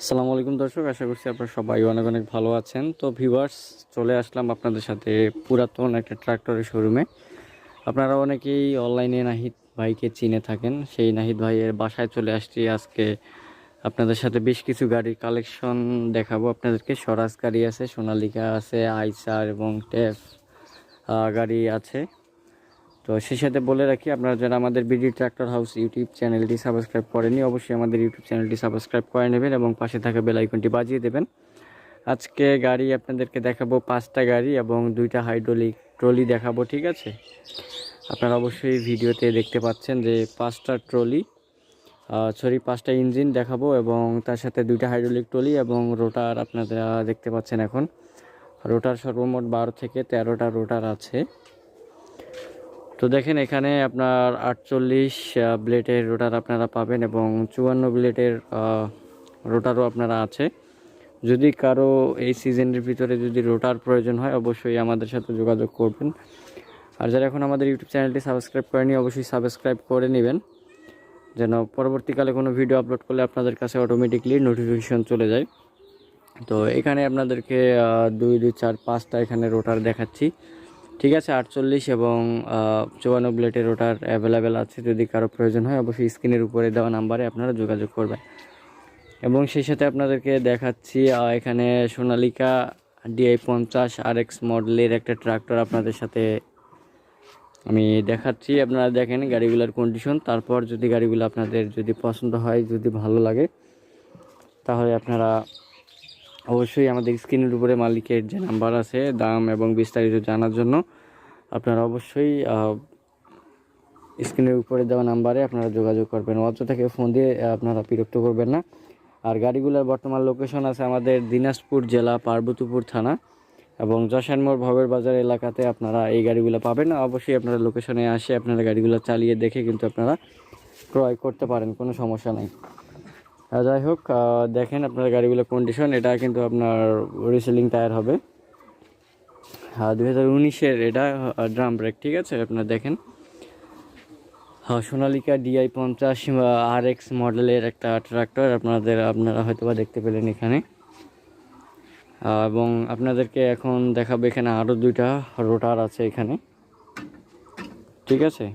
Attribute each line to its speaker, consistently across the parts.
Speaker 1: আসসালামু আলাইকুম দর্শক, আশা করছি আপনারা সবাই অনেক অনেক ভালো আছেন। তো ভিউয়ার্স চলে আসলাম আপনাদের সাথে পুরাতন একটা ট্রাক্টরের শোরুমে আপনারা অনেকেই অনলাইনে নাহিদ ভাইকে চিনে থাকেন। সেই নাহিদ ভাইয়ের বাসায় চলে আসছি আজকে। আপনাদের সাথে বেশ কিছু গাড়ির কালেকশন দেখাবো আপনাদেরকে। স্বরাজ গাড়ি আছে, সোনালিকা আছে, আইসার এবং টেফ গাড়ি আছে। তো সেই সাথে বলে রাখি, আপনারা যারা আমাদের বিডি ট্র্যাক্টর হাউস ইউটিউব চ্যানেলটি সাবস্ক্রাইব করেনি অবশ্যই আমাদের ইউটিউব চ্যানেলটি সাবস্ক্রাইব করে নেবেন এবং পাশে থাকা বেল আইকনটি বাজিয়ে দেবেন। আজকে গাড়ি আপনাদেরকে দেখাবো পাঁচটা গাড়ি এবং দুইটা হাইড্রোলিক ট্রলি দেখাবো, ঠিক আছে? আপনারা অবশ্যই ভিডিওতে দেখতে পাচ্ছেন যে পাঁচটা ট্রলি সরি, পাঁচটা ইঞ্জিন দেখাবো এবং তার সাথে দুইটা হাইড্রোলিক ট্রলি এবং রোটার আপনারা দেখতে পাচ্ছেন এখন। রোটার সর্বমোট বারো থেকে তেরোটা রোটার আছে। তো দেখেন এখানে আপনার আটচল্লিশ ব্লেডের রোটার আপনারা পাবেন এবং চুয়ান্ন ব্লেডের রোটারও আপনারা আছে। যদি কারও এই সিজনের ভিতরে যদি রোটার প্রয়োজন হয়, অবশ্যই আমাদের সাথে যোগাযোগ করবেন। আর যারা এখন আমাদের ইউটিউব চ্যানেলটি সাবস্ক্রাইব করেনি, অবশ্যই সাবস্ক্রাইব করে নেবেন। যেন পরবর্তীকালে কোনো ভিডিও আপলোড করলে আপনাদের কাছে অটোমেটিকলি নোটিফিকেশন চলে যায়। তো এখানে আপনাদেরকে দুই দুই, চার, পাঁচটা এখানে রোটার দেখাচ্ছি। ঠিক আছে, আটচল্লিশ এবং চুয়ান্ন ব্লেটের ওটার অ্যাভেলেবেল আছে, যদি কারও প্রয়োজন হয়, অবশ্যই স্ক্রিনের উপরে দেওয়া নাম্বারে আপনারা যোগাযোগ করবেন। এবং সেই সাথে আপনাদেরকে দেখাচ্ছি এখানে সোনালিকা ডিআই পঞ্চাশ আর এক্স মডেলের একটা ট্রাক্টর আপনাদের সাথে আমি দেখাচ্ছি। আপনারা দেখেন গাড়িগুলোর কন্ডিশন তারপর যদি গাড়িগুলো আপনাদের যদি পছন্দ হয়, যদি ভালো লাগে, তাহলে আপনারা অবশ্যই আমাদের স্ক্রিনের উপরে মালিকের যে নাম্বার আছে, দাম এবং বিস্তারিত জানার জন্য আপনারা অবশ্যই স্ক্রিনের উপরে দেওয়া নাম্বারে আপনারা যোগাযোগ করবেন। অযথা থেকে ফোন দিয়ে আপনারা বিরক্ত করবেন না। আর গাড়িগুলোর বর্তমান লোকেশন আছে আমাদের দিনাজপুর জেলা পার্বতীপুর থানা এবং যশানমোড় ভবের বাজার এলাকাতে আপনারা এই গাড়িগুলো পাবেন। অবশ্যই আপনারা লোকেশনে আসে আপনারা গাড়িগুলো চালিয়ে দেখে কিন্তু আপনারা ক্রয় করতে পারেন, কোনো সমস্যা নাই। যাই হোক দেখেন আপনার গাড়িগুলো কন্ডিশন এটা কিন্তু আপনার রিসেলিং টায়ার হবে। দুই হাজার উনিশের এটা ড্রাম ব্রেক ঠিক আছে? আপনারা দেখেন। হ্যাঁ সোনালিকা ডিআই পঞ্চাশ আর এক্স মডেলের একটা ট্রাক্টর আপনাদের, আপনারা হয়তো বা দেখতে পেলেন এখানে। এবং আপনাদেরকে এখন দেখাবো এখানে আরও দুইটা রোটার আছে এখানে। ঠিক আছে?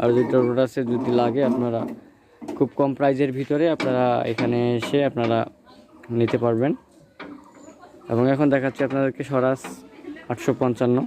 Speaker 1: আর দুইটা রোটার আছে, যদি লাগে আপনারা খুব কম প্রাইজের ভিতরে আপনারা এখানে এসে আপনারা নিতে পারবেন। এবং এখন দেখাচ্ছি আপনাদেরকে স্বরাজ আটশো পঞ্চান্ন।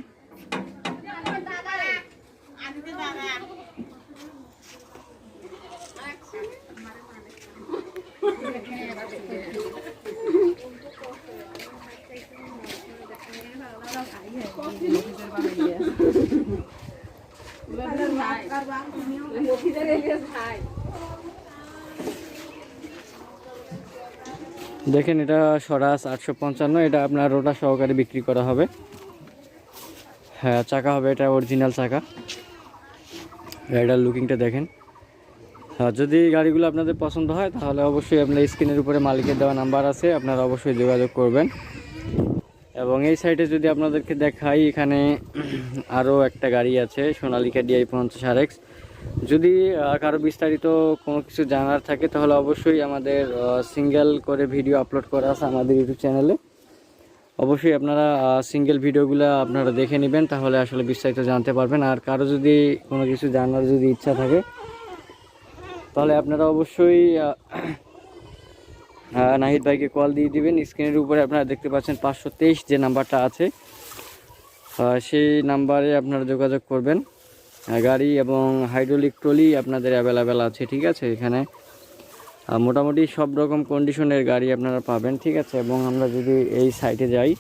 Speaker 1: দেখেন এটা সরাস আটশো পঞ্চান্ন, এটা আপনার রোটা সহকারে বিক্রি করা হবে। হ্যাঁ চাকা হবে, এটা অরিজিনাল চাকা। এটার লুকিংটা দেখেন। হ্যাঁ যদি গাড়িগুলো আপনাদের পছন্দ হয়, তাহলে অবশ্যই আপনার স্ক্রিনের উপরে মালিকের দেওয়া নাম্বার আছে, আপনারা অবশ্যই যোগাযোগ করবেন। এবং এই সাইডে যদি আপনাদেরকে দেখাই, এখানে আরও একটা গাড়ি আছে, সোনালিকা ডিআই পঞ্চাশ আর এক্স যদি কারও বিস্তারিত কোনো কিছু জানার থাকে, তাহলে অবশ্যই আমাদের সিঙ্গেল করে ভিডিও আপলোড করা আছে আমাদের ইউটিউব চ্যানেলে। অবশ্যই আপনারা সিঙ্গেল ভিডিওগুলো আপনারা দেখে নেবেন, তাহলে আসলে বিস্তারিত জানতে পারবেন। আর কারও যদি কোনো কিছু জানার যদি ইচ্ছা থাকে, তাহলে আপনারা অবশ্যই নাহিদ ভাইকে কল দিয়ে দিবেন। স্ক্রিনের উপরে আপনারা দেখতে পাচ্ছেন পাঁচশো তেইশ যে নাম্বারটা আছে। সেই নাম্বারে আপনারা যোগাযোগ করবেন। গাড়ি এবং হাইড্রোলিক ট্রলি আপনাদের অ্যাভেলেবেল আছে, ঠিক আছে? এখানে মোটামুটি সব রকম কন্ডিশনের গাড়ি আপনারা পাবেন, ঠিক আছে? এবং আমরা যদি এই সাইটে যাই,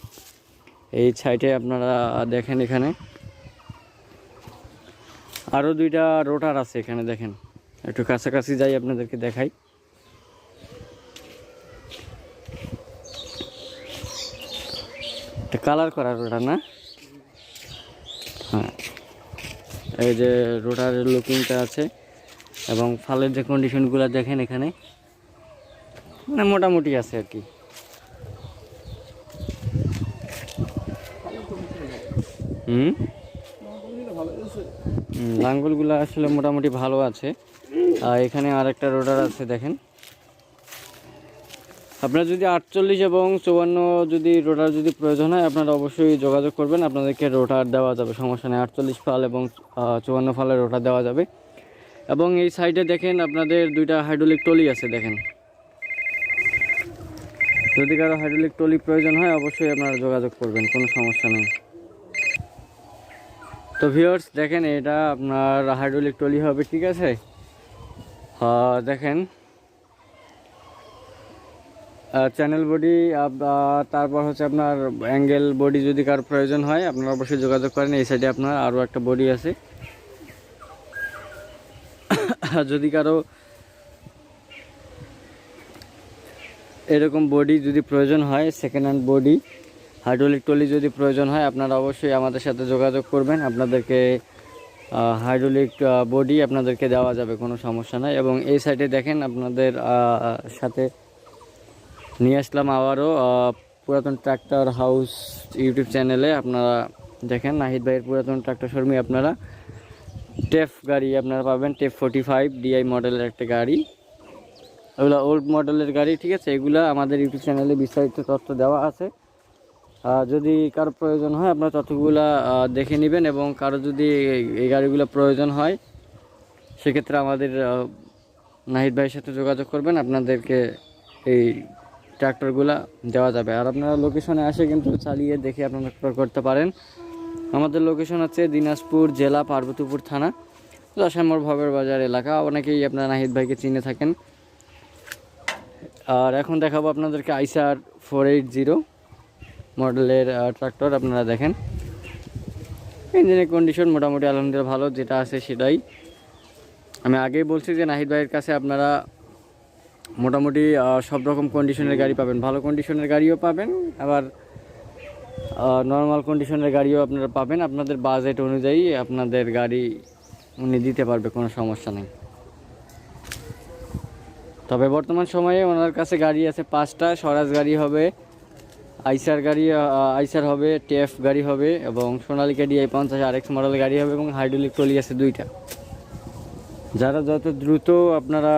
Speaker 1: এই সাইটে আপনারা দেখেন এখানে আরও দুইটা রোটার আছে এখানে, দেখেন। একটু কাছাকাছি যাই আপনাদেরকে দেখাই। কালার করা রোটার না হ্যাঁ এই যে রোটারের লুকিংটা আছে এবং ফালের যে কন্ডিশনগুলো দেখেন এখানে মানে মোটামুটি আছে আর কি। হুম? লাঙ্গলগুলো আসলে মোটামুটি ভালো আছে। আর এখানে আর একটা রোডার আছে, দেখেন। আপনার যদি আটচল্লিশ এবং চুয়ান্ন যদি রোটার যদি প্রয়োজন হয়, আপনারা অবশ্যই যোগাযোগ করবেন। আপনাদেরকে রোটার দেওয়া যাবে, সমস্যা নেই। আটচল্লিশ ফাল এবং চুয়ান্ন ফালের রোটার দেওয়া যাবে। এবং এই সাইডে দেখেন আপনাদের দুইটা হাইড্রোলিক টলি আছে, দেখেন। যদি কারও হাইড্রোলিক টলি প্রয়োজন হয়, অবশ্যই আপনারা যোগাযোগ করবেন, কোনো সমস্যা নেই। তো ভিওর্স দেখেন, এটা আপনার হাইড্রোলিক টলি হবে, ঠিক আছে? দেখেন চ্যানেল বডি তারপর হচ্ছে আপনার অ্যাঙ্গেল বডি যদি কার প্রয়োজন হয়, আপনারা অবশ্যই যোগাযোগ করেন। এই সাইডে আপনার আরও একটা বডি আছে। যদি কারও এরকম বডি যদি প্রয়োজন হয় second hand body hydraulic trolley যদি প্রয়োজন হয়, আপনারা অবশ্যই আমাদের সাথে যোগাযোগ করবেন। আপনাদেরকে হাইড্রোলিক বডি আপনাদেরকে দেওয়া যাবে, কোনো সমস্যা নাই। এবং এই সাইডে দেখেন আপনাদের সাথে নিয়ে আসলাম আবারও পুরাতন ট্রাক্টর হাউস ইউটিউব চ্যানেলে আপনারা দেখেন, নাহিদ ভাইয়ের পুরাতন ট্রাক্টর শর্মী আপনারা টেফ গাড়ি আপনারা পাবেন, টেফ ফোর্টি ফাইভ ডিআই মডেলের একটা গাড়ি। ওগুলো ওল্ড মডেলের গাড়ি, ঠিক আছে? এগুলো আমাদের ইউটিউব চ্যানেলে বিস্তারিত তথ্য দেওয়া আছে। যদি কারও প্রয়োজন হয়, আপনারা তথ্যগুলো দেখে নেবেন এবং কারও যদি এই- গাড়িগুলো প্রয়োজন হয়, সেক্ষেত্রে আমাদের নাহিদ ভাইয়ের সাথে যোগাযোগ করবেন। আপনাদেরকে এই ট্র্যাক্টরগুলো দেওয়া যাবে। আর আপনারা লোকেশনে আসে কিন্তু চালিয়ে দেখে আপনারা করতে পারেন। আমাদের লোকেশন হচ্ছে দিনাজপুর জেলা পার্বতীপুর থানা দশামর ভবের বাজার এলাকা। অনেকেই আপনারা নাহিদ ভাইকে চিনে থাকেন। আর এখন দেখাবো আপনাদেরকে আইসার ফোর এইট জিরো মডেলের ট্রাক্টর আপনারা দেখেন। ইঞ্জিনের কন্ডিশন মোটামুটি আলহামদুলিল্লাহ ভালো, যেটা আছে সেটাই। আমি আগেই বলছি যে নাহিদ ভাইয়ের কাছে আপনারা মোটামুটি সব রকম কন্ডিশনের গাড়ি পাবেন। ভালো কন্ডিশনের গাড়িও পাবেন, আবার নর্মাল কন্ডিশনের গাড়িও আপনারা পাবেন। আপনাদের বাজেট অনুযায়ী আপনাদের গাড়ি উনি দিতে পারবে, কোনো সমস্যা নেই। তবে বর্তমান সময়ে ওনার কাছে গাড়ি আছে পাঁচটা। স্বরাজ গাড়ি হবে, আইসার গাড়ি আইসার হবে টেফ গাড়ি হবে, এবং সোনালিকা ডিআই পঞ্চাশ আর এক্স মডেল গাড়ি হবে, এবং হাইড্রোলিক ট্রলি আছে দুইটা। যারা যত দ্রুত আপনারা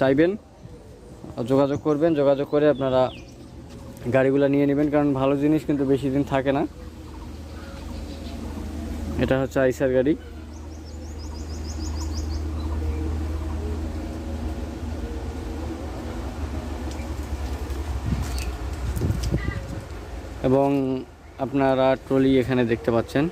Speaker 1: চাইবেন যোগাযোগ করবেন। যোগাযোগ করে আপনারা গাড়িগুলো নিয়ে নেবেন, কারণ ভালো জিনিস কিন্তু বেশি দিন থাকে না। এটা হচ্ছে আইসার গাড়ি। এবং আপনারা ট্রলি এখানে দেখতে পাচ্ছেন।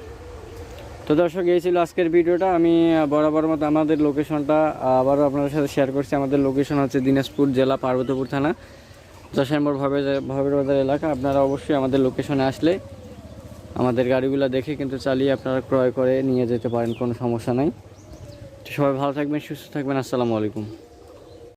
Speaker 1: তো দর্শক, এই ছিল আজকের ভিডিওটা। আমি বরাবর মতো আমাদের লোকেশনটা আবারও আপনাদের সাথে শেয়ার করছি। আমাদের লোকেশন হচ্ছে দিনাজপুর জেলা পার্বতীপুর থানা যশাইমোর ভাবে, ভাবের বাজার এলাকা। আপনারা অবশ্যই আমাদের লোকেশনে আসলে আমাদের গাড়িগুলো দেখে কিন্তু চালিয়ে আপনারা ক্রয় করে নিয়ে যেতে পারেন, কোনো সমস্যা নাই। সবাই ভালো থাকবেন, সুস্থ থাকবেন। আসসালামু আলাইকুম।